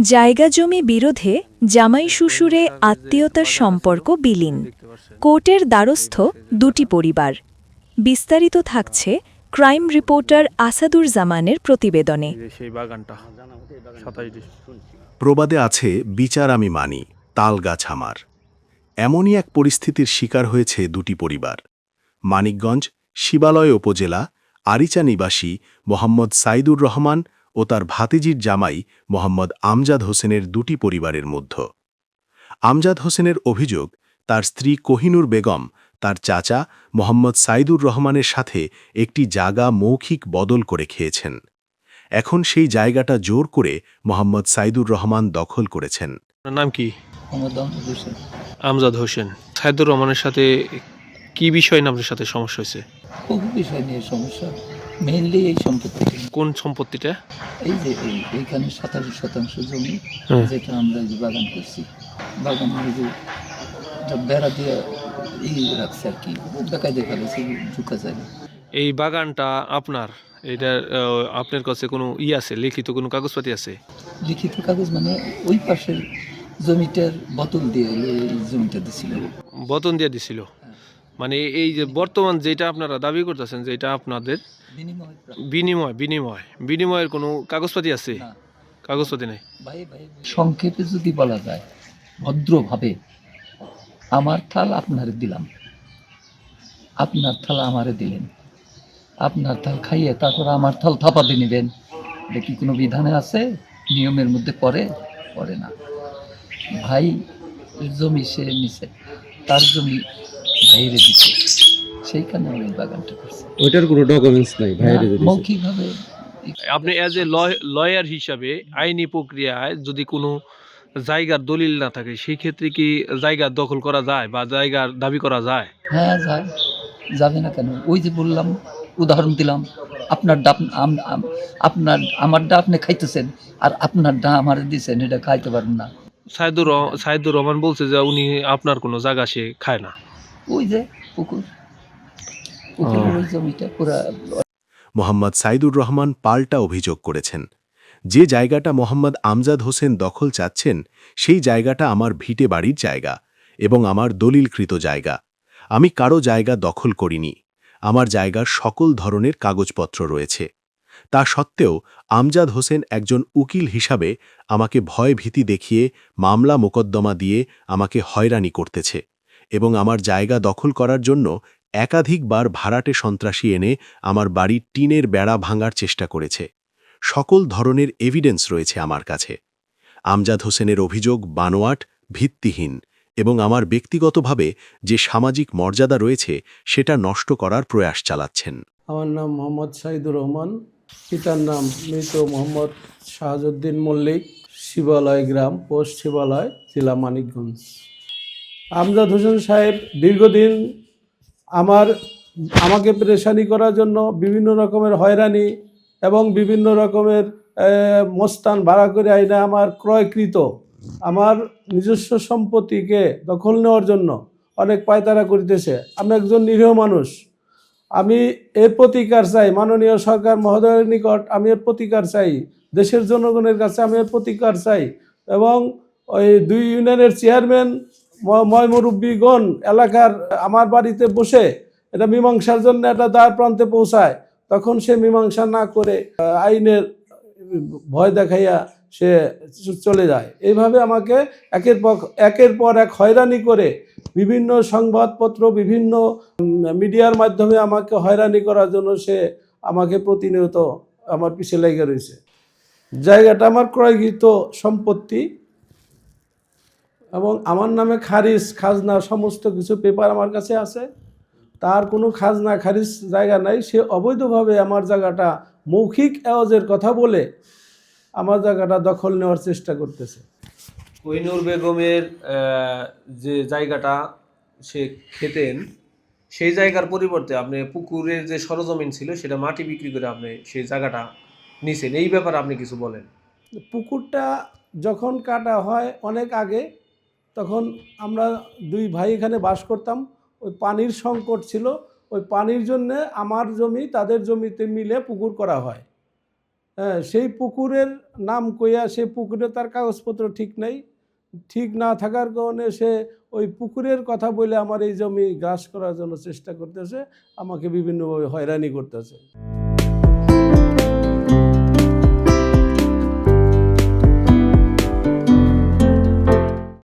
জায়গা জমি বিরোধে জামাই শ্বশুরে আত্মীয়তার সম্পর্ক বিলীন। কোর্টের দ্বারস্থ দুটি পরিবার। বিস্তারিত থাকছে ক্রাইম রিপোর্টার আসাদুর জামানের প্রতিবেদনে। প্রবাদে আছে, বিচার আমি মানি, তাল গাছ আমার। এমনই এক পরিস্থিতির শিকার হয়েছে দুটি পরিবার। মানিকগঞ্জ, শিবালয় উপজেলা, আরিচা নিবাসী মোহাম্মদ সাইদুর রহমান ও তার ভাতিজির জামাই মোহাম্মদ আমজাদ হোসেনের দুটি পরিবারের মধ্য। আমজাদ হোসেনের অভিযোগ তার স্ত্রী কোহিনুর বেগম তার চাচা মোহাম্মদ সাইদুর রহমানের সাথে একটি জাগা মৌখিক বদল করে খেয়েছেন। এখন সেই জায়গাটা জোর করে মোহাম্মদ সাইদুর রহমান দখল করেছেন। নাম কি? মোহাম্মদ আহমদ হোসেন। আমজাদ হোসেন সাইদুর রহমানের সাথে কি বিষয় নিয়ে আপনার সাথে সমস্যা হয়েছে? বহু বিষয় নিয়ে সমস্যা। মেইনলি এই সম্পত্তি কোন সম্পত্তিটা? এই যে এইখানে সাতাশ শতাংশ জমি হ্যাঁ। যেটা আমরা এই যে বাগান করছি। বাগান এই যে বেড়া দিয়ে ই রাখছে আর কি। দেখায় দেখা গেছে ঢুকা যায় এই বাগানটা আপনার? এটা আপনার কাছে কোনো ই আছে? লিখিত কোনো কাগজপাতি আছে? লিখিত কাগজ মানে ওই পাশের জমিটার বোতল দিয়ে জমিটা দিছিল। বতন দিয়ে দিছিল? মানে এই যে বর্তমান যেটা আপনারা দাবি করতেছেন যে এটা আপনাদের বিনিময় বিনিময় বিনিময়। বিনিময়ের কোনো কাগজপাতি আছে? কাগজপাতি নেই? ভাই ভাই সংক্ষেপে যদি বলা যায় ভদ্রভাবে আমার থাল আপনারে দিলাম। আপনার থাল আমারে দিলেন। আপনার থাল খাইয়ে তারপর আমার থাল থাপাতে নেবেন। এটা কি কোনো বিধানে আছে? নিয়মের মধ্যে পড়ে? পড়ে না। ভাই জমি সে নিছে। তার জমি ভাইরে দিছে। সেইখানে আমি বাগানটা করছি। ওইটার কোনো ডকুমেন্টস নাই বাইরে যদি মৌখিকভাবে আপনি অ্যাজ এ লয়ার হিসাবে আইনি প্রক্রিয়ায় যদি কোনো জায়গার দলিল না থাকে সেই ক্ষেত্রে কি জায়গা দখল করা যায় বা জায়গার দাবি করা যায়? হ্যাঁ যায়। যাবে না কেন? ওই যে বললাম উদাহরণ দিলাম আপনার ডাব আপনার আমারটা আপনি খাইতেছেন আর আপনার ডা আমার দিছেন এটা খাইতে পারেন না। সাইদুর সাইদুর রহমান বলছে যে উনি আপনার কোনো জায়গা সে খায় না। ওই যে পুকুর। মোহাম্মদ সাইদুর রহমান পাল্টা অভিযোগ করেছেন। যে জায়গাটা মোহাম্মদ আমজাদ হোসেন দখল চাচ্ছেন, সেই জায়গাটা আমার ভিটে বাড়ির জায়গা এবং আমার দলিলকৃত জায়গা। আমি কারও জায়গা দখল করিনি। আমার জায়গার সকল ধরনের কাগজপত্র রয়েছে। তা সত্ত্বেও আমজাদ হোসেন একজন উকিল হিসাবে আমাকে ভয় ভীতি দেখিয়ে, মামলা মোকদ্দমা দিয়ে আমাকে হয়রানি করতেছে। এবং আমার জায়গা দখল করার জন্য একাধিকবার ভাড়াটে সন্ত্রাসী এনে আমার বাড়ির টিনের বেড়া ভাঙার চেষ্টা করেছে। সকল ধরনের এভিডেন্স রয়েছে আমার কাছে। আমজাদ হোসেনের অভিযোগ বানোয়াট, ভিত্তিহীন এবং আমার ব্যক্তিগতভাবে যে সামাজিক মর্যাদা রয়েছে সেটা নষ্ট করার প্রয়াস চালাচ্ছেন। আমার নাম মোহাম্মদ সাইদুর রহমান, পিতার নাম মৃত মোহাম্মদ শাহাজুদ্দিন মল্লিক, শিবালয় গ্রাম, পোস্ট শিবালয়, জেলা মানিকগঞ্জ। আমজাদ হোসেন সাহেব দীর্ঘদিন আমার, আমাকে পরেশানি করার জন্য বিভিন্ন রকমের হয়রানি এবং বিভিন্ন রকমের মস্তান ভাড়া করে আইনে আমার ক্রয়কৃত আমার নিজস্ব সম্পত্তিকে দখল নেওয়ার জন্য অনেক পায়তারা করিতেছে। আমি একজন নিরীহ মানুষ। আমি এর প্রতিকার চাই। মাননীয় সরকার মহোদয়ের নিকট আমি এর প্রতিকার চাই। দেশের জনগণের কাছে আমি এর প্রতিকার চাই এবং ওই দুই ইউনিয়নের চেয়ারম্যান ময় মুরব্বীগণ এলাকার আমার বাড়িতে বসে এটা মীমাংসার জন্য একটা দ্বার প্রান্তে পৌঁছায়। তখন সে মীমাংসা না করে আইনের ভয় দেখাইয়া সে চলে যায়। এইভাবে আমাকে একের পর একের পর এক হয়রানি করে বিভিন্ন সংবাদপত্র, বিভিন্ন মিডিয়ার মাধ্যমে আমাকে হয়রানি করার জন্য সে আমাকে প্রতিনিয়ত আমার পিছিয়ে লেগে রয়েছে। জায়গাটা আমার ক্রয়কৃত সম্পত্তি। এবং আমার নামে খারিজ খাজনা সমস্ত কিছু পেপার আমার কাছে আছে। তার কোনো খাজনা খারিজ জায়গা নাই। সে অবৈধভাবে আমার জায়গাটা মৌখিক আওয়াজের কথা বলে আমার জায়গাটা দখল নেওয়ার চেষ্টা করতেছে। কোহিনুর বেগমের যে জায়গাটা সে খেতেন সেই জায়গার পরিবর্তে আপনি পুকুরের যে সরজমিন ছিল সেটা মাটি বিক্রি করে আপনি সেই জায়গাটা নিছেন। এই ব্যাপারে আপনি কিছু বলেন। পুকুরটা যখন কাটা হয় অনেক আগে তখন আমরা দুই ভাই এখানে বাস করতাম। ওই পানির সংকট ছিল। ওই পানির জন্যে আমার জমি তাদের জমিতে মিলে পুকুর করা হয়। হ্যাঁ সেই পুকুরের নাম কইয়া সে পুকুরে তার কাগজপত্র ঠিক নেই। ঠিক না থাকার কারণে সে ওই পুকুরের কথা বলে আমার এই জমি গ্রাস করার জন্য চেষ্টা করতেছে। আমাকে বিভিন্নভাবে হয়রানি করতেছে।